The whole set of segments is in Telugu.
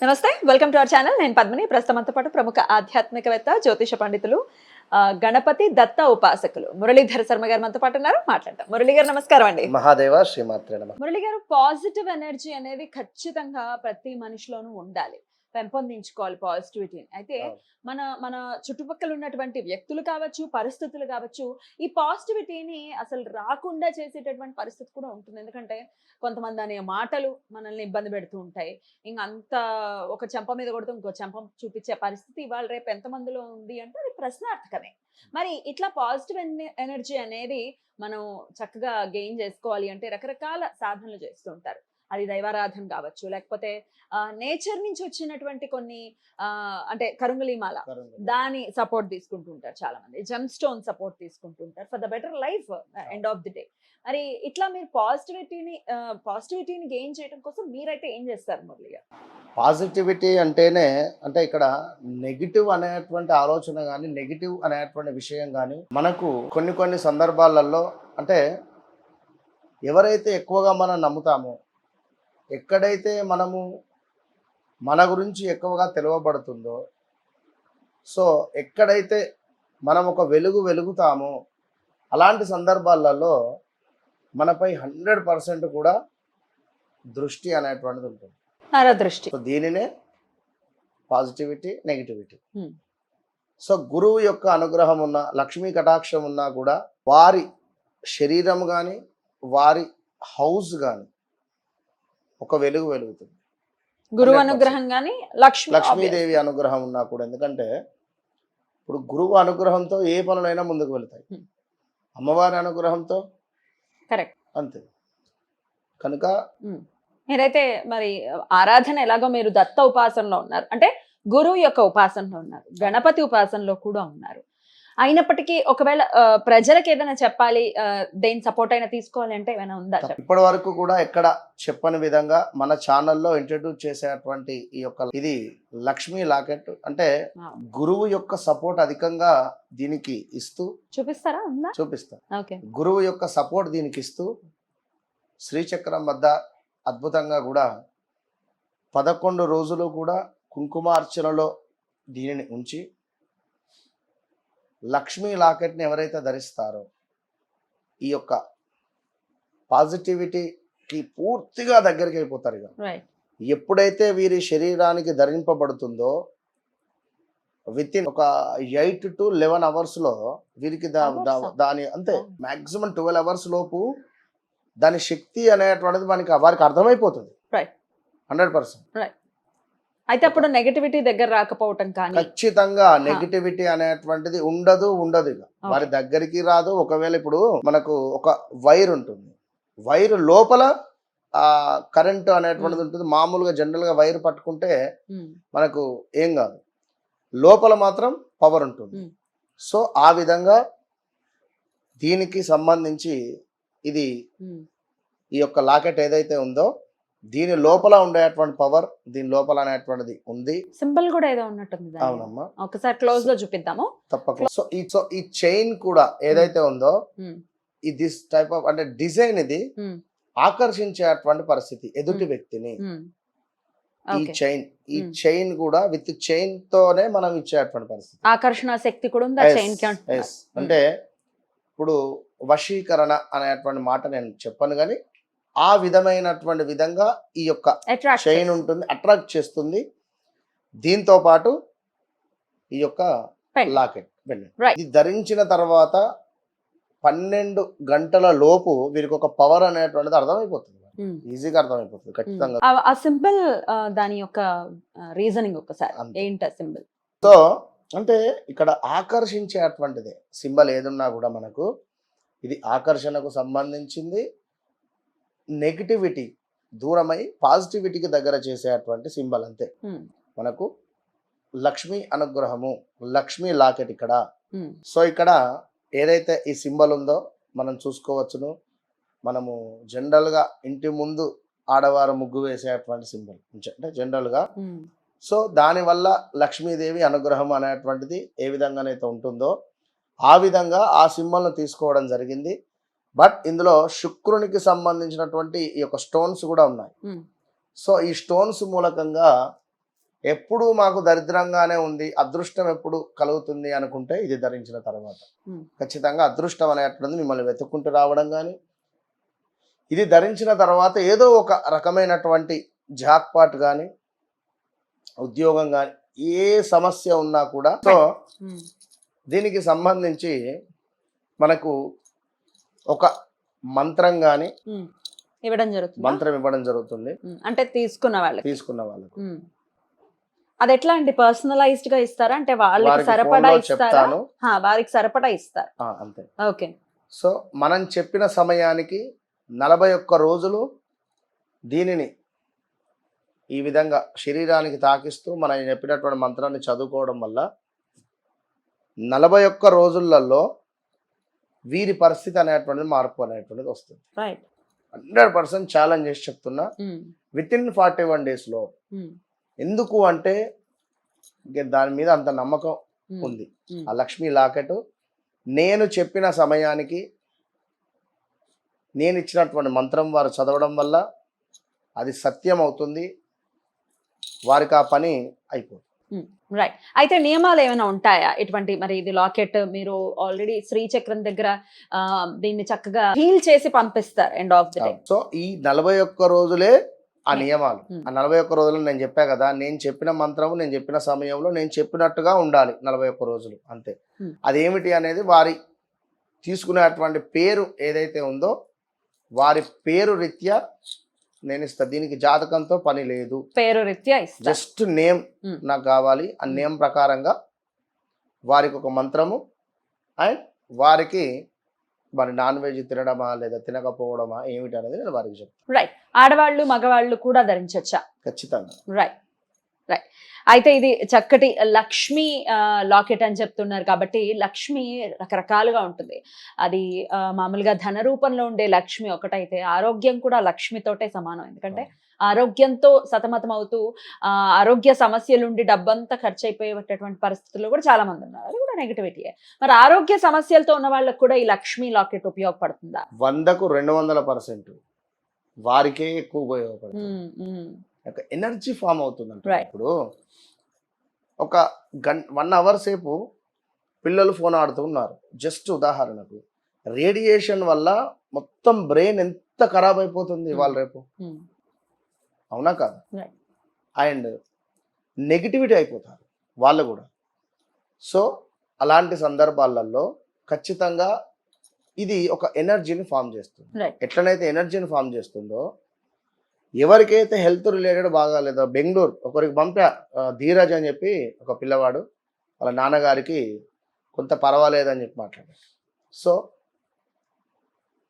నమస్తే వెల్కమ్ టు అవర్ ఛానల్. నేను పద్మిని. ప్రస్తుతంతో పాటు ప్రముఖ ఆధ్యాత్మికవేత్త జ్యోతిష పండితులు ఆ, గణపతి దత్త ఉపాసకులు మురళీధర్ శర్మ గారు మనతో పాటు ఉన్నారు. మాట్లాడతాం మురళి గారు నమస్కారం అండి. మహాదేవ శ్రీమాత్రే మురళి గారు పాజిటివ్ ఎనర్జీ అనేది ఖచ్చితంగా ప్రతి మనిషిలోనూ ఉండాలి. పెంపొందించుకోవాలి పాజిటివిటీని. అయితే. మన మన చుట్టుపక్కల ఉన్నటువంటి వ్యక్తులు కావచ్చు పరిస్థితులు కావచ్చు ఈ పాజిటివిటీని అసలు రాకుండా చేసేటటువంటి పరిస్థితి కూడా ఉంటుంది. ఎందుకంటే కొంతమంది అనే మాటలు మనల్ని ఇబ్బంది పెడుతూ ఉంటాయి. ఇంకా అంత ఒక చెంప మీద కొడుతూ ఇంకో చెంప చూపించే పరిస్థితి ఇవాళ రేపు ఎంతమందిలో ఉంది అంటే అది ప్రశ్నార్థకమే. మరి ఇట్లా పాజిటివ్ ఎనర్జీ అనేది మనం చక్కగా గెయిన్ చేసుకోవాలి అంటే రకరకాల సాధనలు చేస్తూ ఉంటారు. అది దైవారాధన కావచ్చు. లేకపోతే నేచర్ నుంచి వచ్చినటువంటి కొన్ని అంటే కరుంగలీమాల దాని సపోర్ట్ తీసుకుంటుంటారు చాలా మంది gem stone support తీసుకుంటుంటారు for the better life end of the day. మరి ఇట్లా మీరు పాజిటివిటీని పాజిటివిటీని గెయిన్ చేయడం కోసం మీరైతే ఏం చేస్తారు మురళి గారు? పాజిటివిటీ అంటేనే అంటే ఇక్కడ నెగిటివ్ అనేటువంటి ఆలోచన కానీ నెగిటివ్ అనేటువంటి విషయం కానీ మనకు కొన్ని కొన్ని సందర్భాలలో అంటే ఎవరైతే ఎక్కువగా మనం నమ్ముతామో ఎక్కడైతే మనము మన గురించి ఎక్కువగా తెలియబడుతుందో సో ఎక్కడైతే మనం ఒక వెలుగు వెలుగుతామో అలాంటి సందర్భాలలో మనపై హండ్రెడ్ పర్సెంట్ కూడా దృష్టి అనేటువంటిది ఉంటుంది. నరదృష్టి. సో దీనినే పాజిటివిటీ నెగిటివిటీ. సో గురువు యొక్క అనుగ్రహం ఉన్న లక్ష్మీ కటాక్షం ఉన్నా కూడా వారి శరీరం కానీ వారి హౌస్ కానీ ఒక వెలుగు వెలుగుతుంది. గురువు 100%. అనుగ్రహం గాని లక్ష్మి లక్ష్మీదేవి అనుగ్రహం ఉన్నా కూడా ఎందుకంటే ఇప్పుడు గురువు అనుగ్రహంతో ఏ పనులైనా ముందుకు వెళ్తాయి. అమ్మవారి అనుగ్రహంతో కరెక్ట్ అంతే. కనుక మీరైతే మరి ఆరాధన ఎలాగో మీరు దత్త ఉపాసనలో ఉన్నారు. అంటే గురువు యొక్క ఉపాసనలో ఉన్నారు. గణపతి ఉపాసనలో కూడా ఉన్నారు. అయినప్పటికీ ఒకవేళ ప్రజలకు ఏదైనా చెప్పాలి దేని సపోర్ట్ అయినా తీసుకోవాలి అంటే ఏమైనా ఉందా. ఇప్పటి వరకు కూడా ఎక్కడ చెప్పని విధంగా మన ఛానల్లో ఇంట్రడ్యూస్ చేసేటువంటి ఈ యొక్క ఇది లక్ష్మీ లాకెట్ అంటే. గురువు యొక్క సపోర్ట్ అధికంగా దీనికి ఇస్తూ చూపిస్తారా ఉందా చూపిస్తాం గురువు యొక్క సపోర్ట్ దీనికి ఇస్తూ శ్రీచక్రం వద్ద అద్భుతంగా కూడా పదకొండు రోజులు కూడా కుంకుమార్చనలో దీనిని ఉంచి లక్ష్మీ లాకెట్ని ఎవరైతే ధరిస్తారో ఈ యొక్క పాజిటివిటీకి పూర్తిగా దగ్గరికి అయిపోతారు ఇక ఎప్పుడైతే వీరి శరీరానికి ధరింపబడుతుందో విత్ ఇన్ ఒక ఎయిట్ టు లెవెన్ అవర్స్లో వీరికి? దాని అంతే Oh. మాక్సిమం ట్వెల్వ్ అవర్స్ లోపు దాని శక్తి అనేటువంటిది మనకి వారికి అర్థమైపోతుంది. హండ్రెడ్ పర్సెంట్ అయితే అప్పుడు నెగటివిటీ దగ్గర రాకపోవటం కానీ ఖచ్చితంగా నెగిటివిటీ అనేటువంటిది ఉండదు ఉండదు ఇక. వారి దగ్గరికి రాదు. ఒకవేళ ఇప్పుడు మనకు ఒక వైర్ ఉంటుంది. వైర్ లోపల ఆ కరెంట్ అనేటువంటిది ఉంటుంది. మామూలుగా జనరల్గా వైర్ పట్టుకుంటే మనకు ఏం కాదు. లోపల మాత్రం పవర్ ఉంటుంది. సో ఆ విధంగా దీనికి సంబంధించి ఇది. ఈ యొక్క లాకెట్ ఏదైతే ఉందో దీని లోపల ఉండేటువంటి పవర్ దీని లోపల అనేటువంటిది ఉంది. సింబల్ కూడా ఏదో ఉన్నట్టుంది. అవునమ్మా. ఒకసారి క్లోజ్లో చూపిద్దాము. తప్పకుండా. సో ఈ సో ఈ చైన్ కూడా ఏదైతే ఉందో ఉమ్, ఈ దిస్ టైప్ ఆఫ్ అంటే డిజైన్ ఇది ఉమ్, ఆకర్షించేటువంటి పరిస్థితి ఎదుటి. వ్యక్తిని. ఈ చైన్ ఈ. చైన్ కూడా విత్ చైన్ తోనే మనం ఇచ్చేటువంటి పరిస్థితి. ఆకర్షణ శక్తి కూడా ఉంది? చైన్కి. అంటే ఇప్పుడు వశీకరణ అనేటువంటి మాట నేను చెప్పను కానీ ఆ విధమైనటువంటి విధంగా ఈ యొక్క చైన్. ఉంటుంది అట్రాక్ట్ చేస్తుంది దీంతో పాటు ఈ యొక్క. లాకెట్. ఇది ధరించిన తర్వాత పన్నెండు గంటల లోపు వీరికి ఒక పవర్ అనేటువంటిది అర్థమైపోతుంది. ఈజీగా అర్థమైపోతుంది ఖచ్చితంగా ఆ- సింబల్ దాని యొక్క రీజనింగ్ ఒకసారి. ఏంటి ఆ సింబల్ సో అంటే ఇక్కడ ఆకర్షించేటువంటిది సింబల్ ఏదున్నా కూడా మనకు ఇది ఆకర్షణకు సంబంధించింది నెగిటివిటీ దూరమై పాజిటివిటీకి దగ్గర చేసేటువంటి సింబల్ అంతే. మనకు లక్ష్మీ అనుగ్రహము లక్ష్మీ లాకెట్ ఇక్కడ. సో ఇక్కడ ఏదైతే ఈ సింబల్ ఉందో మనం చూసుకోవచ్చును. మనము జనరల్గా ఇంటి ముందు ఆడవారు ముగ్గు వేసేటువంటి సింబల్ అంటే జనరల్గా సో దానివల్ల లక్ష్మీదేవి అనుగ్రహం అనేటువంటిది ఏ విధంగానైతే ఉంటుందో ఆ విధంగా ఆ సింబల్ను తీసుకోవడం జరిగింది. బట్ ఇందులో శుక్రునికి సంబంధించినటువంటి ఈ యొక్క స్టోన్స్ కూడా ఉన్నాయి. సో ఈ స్టోన్స్ మూలకంగా ఎప్పుడు మాకు దరిద్రంగానే ఉంది అదృష్టం ఎప్పుడు కలుగుతుంది అనుకుంటే ఇది ధరించిన తర్వాత. Hmm. ఖచ్చితంగా అదృష్టం అనేటువంటిది మిమ్మల్ని వెతుక్కుంటూ రావడం కానీ ఇది ధరించిన తర్వాత ఏదో ఒక రకమైనటువంటి జాక్పాట్ కానీ ఉద్యోగం కానీ ఏ సమస్య ఉన్నా కూడా సో ఉమ్, దీనికి సంబంధించి మనకు ఒక మంత్రం ఉమ్. ఇవ్వడం జరుగుతుంది? మంత్రం ఇవ్వడం జరుగుతుంది. అంటే తీసుకున్న వాళ్ళకి? తీసుకున్న వాళ్ళకు. అది ఎట్లా అండి? పర్సనలైజ్డ్గా ఇస్తారా? అంటే వాళ్ళకి సరిపడా ఇస్తారా? వారికి సరిపడా ఇస్తారు. అంతే. ఓకే. సో మనం చెప్పిన సమయానికి నలభై ఒక్క రోజులు దీనిని ఈ విధంగా శరీరానికి తాకిస్తూ మనం చెప్పినటువంటి మంత్రాన్ని చదువుకోవడం వల్ల నలభై ఒక్క రోజులలో వీరి పరిస్థితి అనేటువంటిది మార్పు అనేటువంటిది వస్తుంది. హండ్రెడ్ పర్సెంట్ ఛాలెంజ్ చేసి చెప్తున్నా విత్ ఇన్ ఫార్టీ వన్ డేస్లో ఎందుకు అంటే దాని మీద అంత నమ్మకం ఉంది. ఆ లక్ష్మీ లాకెట్ నేను చెప్పిన సమయానికి నేను ఇచ్చినటువంటి మంత్రం వారు చదవడం వల్ల అది సత్యం అవుతుంది వారికి ఆ పని అయిపోతుంది. రైట్ అయితే నియమాలు ఏమైనా ఉంటాయా? ఇటువంటి మరి ఇది లాకెట్ మీరు ఆల్రెడీ శ్రీచక్రం దగ్గర దీన్ని చక్కగా హీల్ చేసి పంపిస్తారు ఎండ్ ఆఫ్ ది సో ఈ నలభై ఒక్క రోజులే ఆ Hmm. నియమాలు. Hmm. ఆ నలభై ఒక్క రోజులు నేను చెప్పా కదా నేను చెప్పిన మంత్రము నేను చెప్పిన సమయంలో నేను చెప్పినట్టుగా ఉండాలి నలభై ఒక్క రోజులు అంతే. Hmm. అదేమిటి అనేది వారి తీసుకునేటువంటి పేరు ఏదైతే ఉందో వారి పేరు రీత్యా నేను ఇస్తా. దీనికి జాతకంతో పని లేదు. పేరు రీత్యా జస్ట్ నేమ్. నాకు కావాలి. ఆ. నేమ్ ప్రకారంగా వారికి ఒక మంత్రము అండ్ వారికి మరి నాన్ వెజ్ తినడమా లేదా తినకపోవడమా ఏమిటి అనేది నేను వారికి చెప్తాను రైట్ ఆడవాళ్ళు మగవాళ్ళు కూడా ధరించొచ్చా? ఖచ్చితంగా. రైట్ రైట్ అయితే ఇది చక్కటి లక్ష్మి లాకెట్ అని చెప్తున్నారు కాబట్టి లక్ష్మి రకరకాలుగా ఉంటుంది. అది మామూలుగా ధన రూపంలో ఉండే లక్ష్మి ఒకటైతే ఆరోగ్యం కూడా లక్ష్మితోటే సమానం. ఎందుకంటే ఆరోగ్యంతో సతమతం అవుతూ ఆరోగ్య సమస్యలుండి డబ్బంతా ఖర్చు అయిపోయేటటువంటి పరిస్థితుల్లో కూడా చాలా మంది ఉన్నారు. అది కూడా నెగిటివిటీయే మరి ఆరోగ్య సమస్యలతో ఉన్న వాళ్ళకి కూడా ఈ లక్ష్మి లాకెట్ ఉపయోగపడుతుందా? వందకు రెండు వందల పర్సెంట్. వారికే ఎక్కువ ఉపయోగపడుతుంది. ఒక ఎనర్జీ ఫామ్ అవుతుంది. ఇప్పుడు ఒక గన్ వన్ అవర్ సేపు పిల్లలు ఫోన్ ఆడుతూ ఉన్నారు జస్ట్ ఉదాహరణకు రేడియేషన్ వల్ల మొత్తం బ్రెయిన్ ఎంత ఖరాబ్ అయిపోతుంది ఇవాళ రేపు ఉమ్. అవునా కాదు. అండ్ నెగిటివిటీ అయిపోతారు వాళ్ళు కూడా సో అలాంటి సందర్భాలలో ఖచ్చితంగా ఇది ఒక ఎనర్జీని ఫామ్ చేస్తుంది. ఎట్లనైతే ఎనర్జీని ఫామ్ చేస్తుందో ఎవరికైతే హెల్త్ రిలేటెడ్ బాగాలేదో బెంగళూరు ఒకరికి పంపా ధీరజ్ అని చెప్పి ఒక పిల్లవాడు వాళ్ళ నాన్నగారికి కొంత పర్వాలేదని చెప్పి మాట్లాడారు సో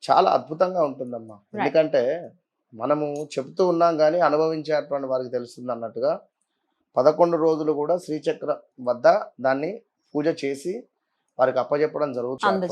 చాలా అద్భుతంగా ఉంటుందమ్మా. ఎందుకంటే మనము చెప్తూ ఉన్నాం కానీ అనుభవించేటువంటి వారికి తెలుస్తుంది అన్నట్టుగా పదకొండు రోజులు కూడా శ్రీచక్ర వద్ద దాన్ని పూజ చేసి వారికి అప్పచెప్పడం జరుగుతుంది.